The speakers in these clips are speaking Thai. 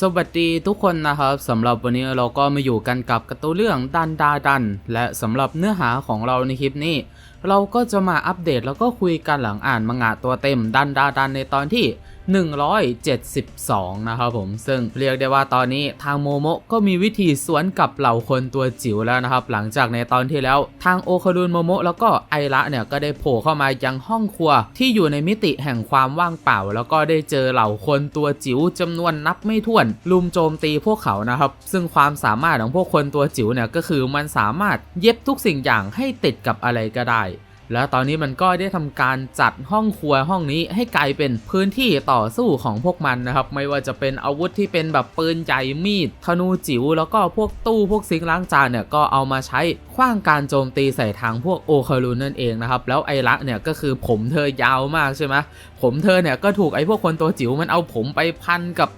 สวัสดีทุกคนนะครับสำหรับวันนี้เราก็มาอยู่กันกับกระตูเรื่องดันดาดัน และสำหรับเนื้อหาของเราในคลิปนี้ เราก็จะมาอัปเดตแล้วก็คุยกันหลังอ่านมังงะตัวเต็มดันดาดันในตอนที่ 172 นะครับผม ซึ่งเรียกได้ว่าตอนนี้ทางโมโมะก็มีวิธีสวนกับเหล่าคนตัวจิ๋วแล้วนะครับ หลังจากในตอนที่แล้วทางโอคารุนโมโมะแล้วก็ไอระเนี่ยก็ได้โผล่เข้ามายังห้องครัว ที่อยู่ในมิติแห่งความว่างเปล่า แล้วก็ได้เจอเหล่าคนตัวจิ๋วจำนวนนับไม่ถ้วน ลุมโจมตีพวกเขานะครับ ซึ่งความสามารถของพวกคนตัวจิ๋วเนี่ยก็คือมันสามารถเย็บทุกสิ่งอย่างให้ติดกับอะไรก็ได้ แล้วตอนนี้มันก็ได้ทำการจัดห้องครัวห้องนี้ให้กลายเป็นพื้นที่ต่อสู้ของพวกมันนะครับ ไม่ว่าจะเป็นอาวุธที่เป็นแบบปืนใหญ่มีดธนูจิ๋วแล้วก็พวกตู้พวกซิงล้างจานเนี่ยก็เอามาใช้ขว้างการโจมตีใส่ทางพวกโอคารุนนั่นเองนะครับ แล้วไอรักเนี่ยก็คือผมเธอยาวมากใช่ไหมผมเธอเนี่ยก็ถูกไอพวกคนตัวจิ๋วมันเอาผมไปพันกับ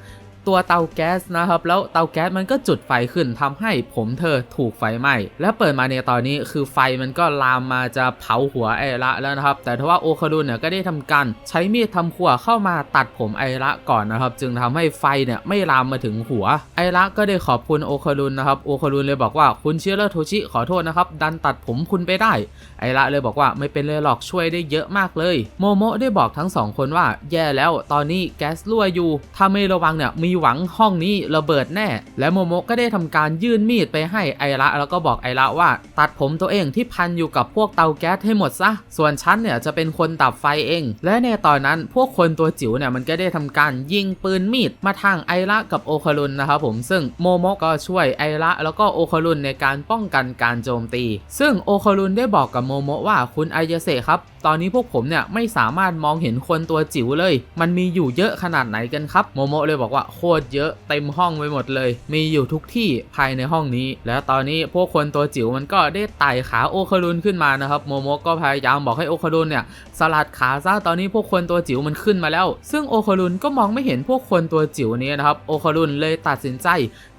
ตัวเตาแก๊สนะครับ แล้วเตาแก๊สมันก็จุดไฟขึ้นทำให้ผมเธอถูกไฟไหม้และเปิดมาในตอนนี้คือไฟมันก็ลามมาจะเผาหัวไอระแล้วนะครับ แต่ทว่าโอคารุนเนี่ยก็ได้ทำการใช้มีดทำครัวเข้ามาตัดผมไอระก่อนนะครับ จึงทำให้ไฟเนี่ยไม่ลามมาถึงหัว ไอระก็ได้ขอบคุณโอคารุนนะครับโอคารุนเลยบอกว่าคุณเชียร์โทชิขอโทษนะครับดันตัดผมคุณไปได้ ไอระเลยบอกว่าไม่เป็นไรหรอกช่วยได้เยอะมากเลยโมโมได้บอกทั้งสองคนว่าแย่แล้วตอนนี้แก๊สรั่วอยู่ถ้าไม่ระวังเนี่ยมีหวังห้องนี้ระเบิดแน่ และโมโมก็ได้ทำการยื่นมีดไปให้ไอระแล้วก็บอกไอระว่า ตัดผมตัวเองที่พันอยู่กับพวกเตาแก๊สให้หมดซะ ส่วนฉันเนี่ยจะเป็นคนดับไฟเอง และในตอนนั้นพวกคนตัวจิ๋วเนี่ยมันก็ได้ทำการยิงปืนมีดมาทางไอระกับโอคารุนนะครับผมซึ่งโมโมก็ช่วยไอระแล้วก็โอคารุนในการป้องกันการโจมตี ซึ่งโอคารุนได้บอกกับโมโมว่าคุณไอายเซครับ ตอนนี้พวกผมเนี่ยไม่สามารถมองเห็นคนตัวจิ๋วเลย มันมีอยู่เยอะขนาดไหนกันครับ โมโมเลยบอกว่าโโคตรเยอะเต็มห้องไปหมดเลย มีอยู่ทุกที่ภายในห้องนี้ แล้วตอนนี้พวกคนตัวจิ๋วมันก็ได้ไต่ขาโอคารุนขึ้นมานะครับโมโมก็พยายามบอกให้โอคารุนเนี่ยสลัดขาซะตอนนี้พวกคนตัวจิ๋วมันขึ้นมาแล้ว ซึ่งโอคารุนก็มองไม่เห็นพวกคนตัวจิ๋วนี้นะครับโอคารุนเลยตัดสินใจ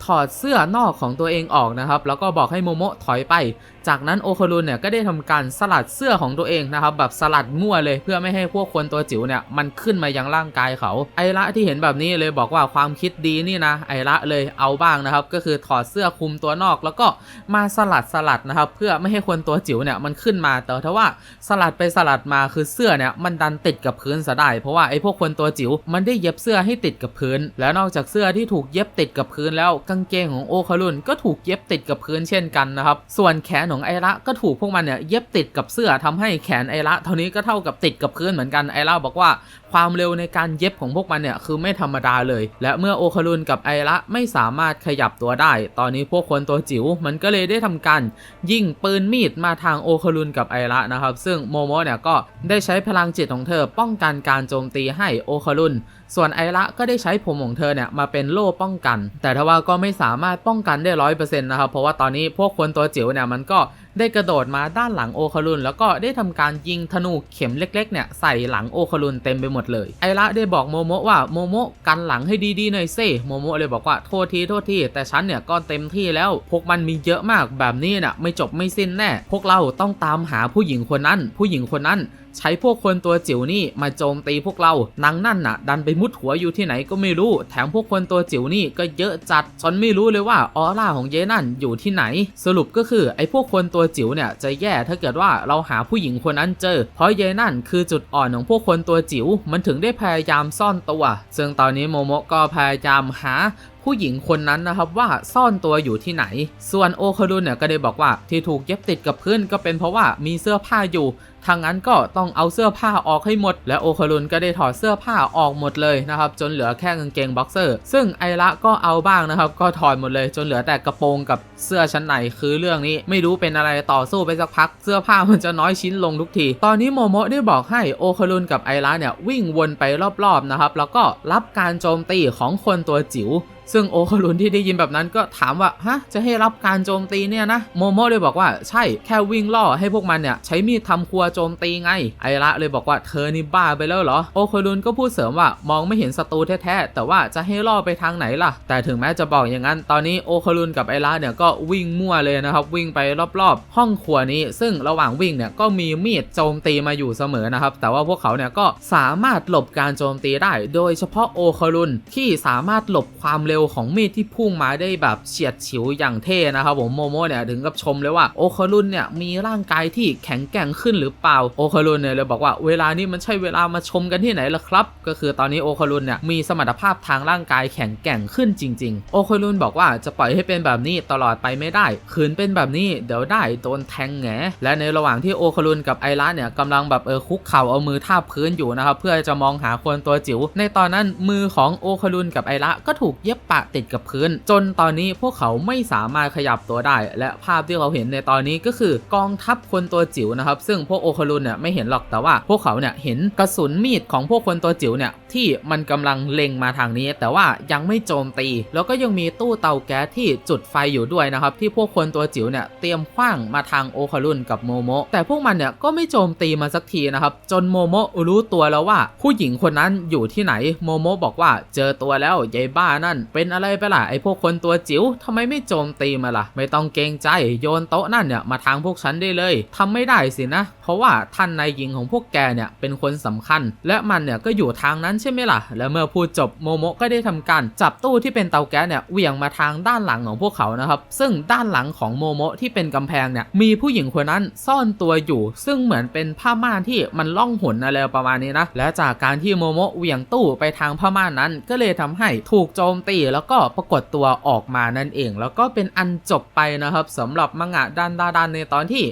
ถอดเสื้อนอกของตัวเองออกนะครับ แล้วก็บอกให้โมโมะถอยไป จากนั้นโอคารุนเนี่ยก็ได้ทำการสลัดเสื้อของตัวเองนะครับ แบบสลัดมั่วเลยเพื่อไม่ให้พวกคนตัวจิ๋วเนี่ยมันขึ้นมายังร่างกายเขา ไอระที่เห็นแบบนี้เลยบอกว่าความคิดดีนี่นะ ไอระเลยเอาบ้างนะครับ ก็คือถอดเสื้อคลุมตัวนอก แล้วก็มาสลัดสลัดนะครับ เพื่อไม่ให้คนตัวจิ๋วเนี่ยมันขึ้นมาแต่ทว่าสลัดไปสลัดมาคือเสื้อเนี่ยมันดันติดกับพื้นซะได้ เพราะว่าไอพวกคนตัวจิ๋วมันได้เย็บเสื้อให้ติดกับพื้น แล้วนอกจากเสื้อที่ถูกเย็บติดกับพื้นแล้วกางเกงของโอคารุนก็ถูกเย็บติดกับพื้นเช่นกันนะครับ ส่วนแขนของไอระก็ถูกพวกมันเนี่ยเย็บติดกับเสื้อทำให้แขนไอระเท่านี้ก็เท่ากับติดกับพื้นเหมือนกันไอระบอกว่าความเร็วในการเย็บของพวกมันเนี่ยคือไม่ธรรมดาเลย และเมื่อโอคารุนกับไอระไม่สามารถขยับตัวได้ ตอนนี้พวกคนตัวจิ๋วมันก็เลยได้ทำการยิงปืนมีดมาทางโอคารุนกับไอระนะครับ ซึ่งโมโมเนี่ยก็ได้ใช้พลังจิตของเธอป้องกันการโจมตีให้โอคารุนส่วนไอระก็ได้ใช้ผมของเธอเนี่ยมาเป็นโล่ป้องกัน แต่ทว่าก็ไม่สามารถป้องกันได้ร้อยเปอร์เซ็นต์นะครับ เพราะว่าตอนนี้พวกคนตัวจิ๋วเนี่ยมันก็ได้กระโดดมาด้านหลังโอคารุนแล้วก็ได้ทำการยิงธนูเข็มเล็กๆเนี่ยใส่หลังโอคารุนเต็มไปหมดเลย ไอระได้บอกโมโมะว่าโมโมะกันหลังให้ดีๆหน่อยเซ่โมโมะเลยบอกว่าโทษทีโทษทีแต่ฉันเนี่ยก็เต็มที่แล้วพวกมันมีเยอะมากแบบนี้น่ะไม่จบไม่สิ้นแน่ พวกเราต้องตามหาผู้หญิงคนนั้น ผู้หญิงคนนั้น ใช้พวกคนตัวจิ๋วนี่มาโจมตีพวกเรานางนั่นน่ะ ดันไปมุดหัวอยู่ที่ไหนก็ไม่รู้ แถมพวกคนตัวจิ๋วนี่ก็เยอะจัดฉันไม่รู้เลยว่าออร่าของเยนั่นอยู่ที่ไหน สรุปก็คือไอ้พวกคนตัวจิ๋วเนี่ยจะแย่ถ้าเกิดว่าเราหาผู้หญิงคนนั้นเจอ เพราะเยนั่นคือจุดอ่อนของพวกคนตัวจิ๋วมันถึงได้พยายามซ่อนตัว ซึ่งตอนนี้โมโมะก็พยายามหา ผู้หญิงคนนั้นนะครับว่าซ่อนตัวอยู่ที่ไหน ส่วนโอคารุนเนี่ยก็ได้บอกว่าที่ถูกเย็บติดกับพื้นก็เป็นเพราะว่ามีเสื้อผ้าอยู่ทางนั้นก็ต้องเอาเสื้อผ้าออกให้หมด และโอคารุนก็ได้ถอดเสื้อผ้าออกหมดเลยนะครับจนเหลือแค่กางเกงบ็อกเซอร์ ซึ่งไอระก็เอาบ้างนะครับ ก็ถอดหมดเลย จนเหลือแต่กระโปรงกับเสื้อชั้นในคือเรื่องนี้ไม่รู้เป็นอะไรต่อสู้ไปสักพัก เสื้อผ้ามันจะน้อยชิ้นลงทุกที ตอนนี้โมโมะได้บอกให้โอคารุนกับไอระเนี่ยวิ่งวนไปรอบๆนะครับแล้วก็รับการโจมตีของคนตัวจิ๋ว ซึ่งโอคารุนที่ได้ยินแบบนั้นก็ถามว่าฮะจะให้รับการโจมตีเนี่ยนะโมโมเลยบอกว่าใช่แค่วิ่งล่อให้พวกมันเนี่ยใช้มีดทำครัวโจมตีไง ไอระเลยบอกว่าเธอนี่บ้าไปแล้วเหรอ โอคารุนก็พูดเสริมว่ามองไม่เห็นศัตรูแท้ๆแต่ว่าจะให้ล่อไปทางไหนล่ะ แต่ถึงแม้จะบอกอย่างนั้น ตอนนี้โอคารุนกับไอระเนี่ยก็วิ่งมั่วเลยนะครับวิ่งไปรอบๆ ห้องครัวนี้ ซึ่งระหว่างวิ่งเนี่ยก็มีมีดโจมตีมาอยู่เสมอนะครับแต่ว่าพวกเขาเนี่ยก็สามารถหลบการโจมตีได้ โดยเฉพาะโอคารุนที่สามารถหลบความเร็ววของมีดที่พุ่งมาได้แบบเฉียดฉิวอย่างเท่นะครับผมโมโมเนี่ยถึงกับชมเลยว่าโอคารุนเนี่ยมีร่างกายที่แข็งแกร่งขึ้นหรือเปล่าโอคารุนเนี่ยเลยบอกว่าเวลานี้มันใช่เวลามาชมกันที่ไหนล่ะครับ ก็คือตอนนี้โอคารุนเนี่ยมีสมรรถภาพทางร่างกายแข็งแกร่งขึ้นจริง ๆ โอคารุนบอกว่าจะปล่อยให้เป็นแบบนี้ตลอดไปไม่ได้ คืนเป็นแบบนี้เดี๋ยวได้โดนแทงแงและในระหว่างที่โอคารุนกับไอระเนี่ยกำลังแบบเออคุกเข่าเอามือทาบพื้นอยู่นะครับเพื่อจะมองหาคนตัวจิ๋วในตอนนั้นมือของโอคารุนกับไอระก็ถูกเย็บปะติดกับพื้น จนตอนนี้พวกเขาไม่สามารถขยับตัวได้ และภาพที่เราเห็นในตอนนี้ก็คือกองทัพคนตัวจิ๋วนะครับ ซึ่งพวกโอคารุนเนี่ยไม่เห็นหรอกแต่ว่า พวกเขาเนี่ยเห็นกระสุนมีดของพวกคนตัวจิ๋วเนี่ยที่มันกำลังเล็งมาทางนี้ แต่ว่ายังไม่โจมตี แล้วก็ยังมีตู้เตาแก๊สที่จุดไฟอยู่ด้วยนะครับ ที่พวกคนตัวจิ๋วเนี่ยเตรียมขว้างมาทางโอคารุนกับโมโมแต่พวกมันเนี่ยก็ไม่โจมตีมาสักทีนะครับ จนโมโมรู้ตัวแล้วว่า ผู้หญิงคนนั้นอยู่ที่ไหนโมโมบอกว่าเจอตัวแล้วยายบ้านั่นเเป็นอะไรไปล่ะไอพวกคนตัวจิ๋วทำไมไม่โจมตีมาล่ะ ไม่ต้องเกรงใจโยนโต๊ะนั่นเนี่ยมาทางพวกฉันได้เลยทำไม่ได้สินะ เพราะว่าท่านนายหญิงของพวกแกเนี่ยเป็นคนสำคัญ และมันเนี่ยก็อยู่ทางนั้นใช่ไหมล่ะ และเมื่อพูดจบโมโมะก็ได้ทำการจับตู้ที่เป็นเตาแก๊สเนี่ยเหวี่ยงมาทางด้านหลังของพวกเขานะครับซึ่งด้านหลังของโมโมะที่เป็นกำแพงเนี่ยมีผู้หญิงคนนั้นซ่อนตัวอยู่ ซึ่งเหมือนเป็นผ้าม่านที่มันล่องหนอะไรประมาณนี้นะและจากการที่โมโมะเหวี่ยงตู้ไปทางผ้าม่านนั้นก็เลยทำให้ถูกโจมตีแล้วก็ปรากฏตัวออกมานั่นเอง แล้วก็เป็นอันจบไปนะครับสำหรับมังงะดันดาดันในตอนที่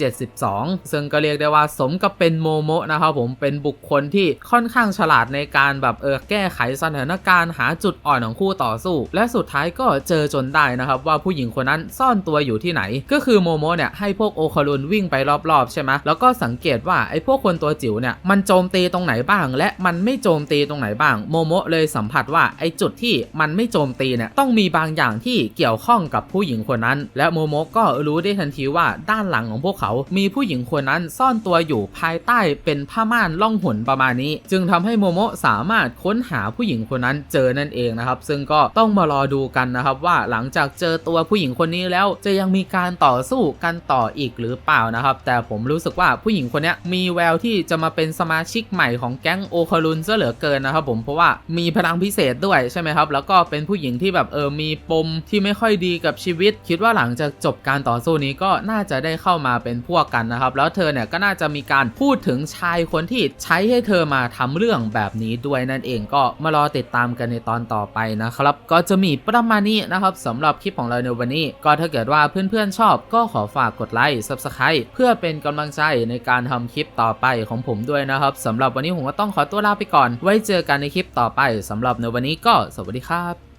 172 ซึ่งก็เรียกได้ว่าสมกับเป็นโมโมะนะครับผมเป็นบุคคลที่ค่อนข้างฉลาดในการแบบเออแก้ไขสถานการณ์หาจุดอ่อนของคู่ต่อสู้ และสุดท้ายก็เจอจนได้นะครับ ว่าผู้หญิงคนนั้นซ่อนตัวอยู่ที่ไหน ก็คือโมโมะเนี่ยให้พวกโอคารุนวิ่งไปรอบๆใช่ไหมแล้วก็สังเกตว่าไอ้พวกคนตัวจิ๋วเนี่ยมันโจมตีตรงไหนบ้าง และมันไม่โจมตีตรงไหนบ้างโมโมะเลยสัมผัสว่าไอ้จุดที่มันไม่โจมตีเนี่ยต้องมีบางอย่างที่เกี่ยวข้องกับผู้หญิงคนนั้น และโมโมก็รู้ได้ทันทีว่าด้านหลังของพวกเขา มีผู้หญิงคนนั้นซ่อนตัวอยู่ภายใต้เป็นผ้าม่านล่องหนประมาณนี้ จึงทำให้โมโมสามารถค้นหาผู้หญิงคนนั้นเจอนั่นเองนะครับ ซึ่งก็ต้องมารอดูกันนะครับว่าหลังจากเจอตัวผู้หญิงคนนี้แล้วจะยังมีการต่อสู้กันต่ออีกหรือเปล่านะครับ แต่ผมรู้สึกว่าผู้หญิงคนนี้มีแววที่จะมาเป็นสมาชิกใหม่ของแก๊งโอคารุนซะเหลือเกินนะครับผมเพราะว่ามีพลังพิเศษด้วยใช่ไหมครับแล้วก็เป็นผู้หญิงที่แบบเออมีปมที่ไม่ค่อยดีกับชีวิต คิดว่าหลังจากจบการต่อสู้นี้ก็น่าจะได้เข้ามาเป็นพวกกันนะครับ แล้วเธอเนี่ยก็น่าจะมีการพูดถึงชายคนที่ใช้ให้เธอมาทำเรื่องแบบนี้ด้วยนั่นเองก็มารอติดตามกันในตอนต่อไปนะครับ ก็จะมีประมาณนี้นะครับสำหรับคลิปของเราในวันนี้ ก็ถ้าเกิดว่าเพื่อนๆชอบก็ขอฝากกดไลค์ Subscribe เพื่อเป็นกำลังใจในการทำคลิปต่อไปของผมด้วยนะครับสำหรับวันนี้ผมก็ต้องขอตัวลาไปก่อน ไว้เจอกันในคลิปต่อไปสำหรับในวันนี้ก็สวัสดวัสดีครับ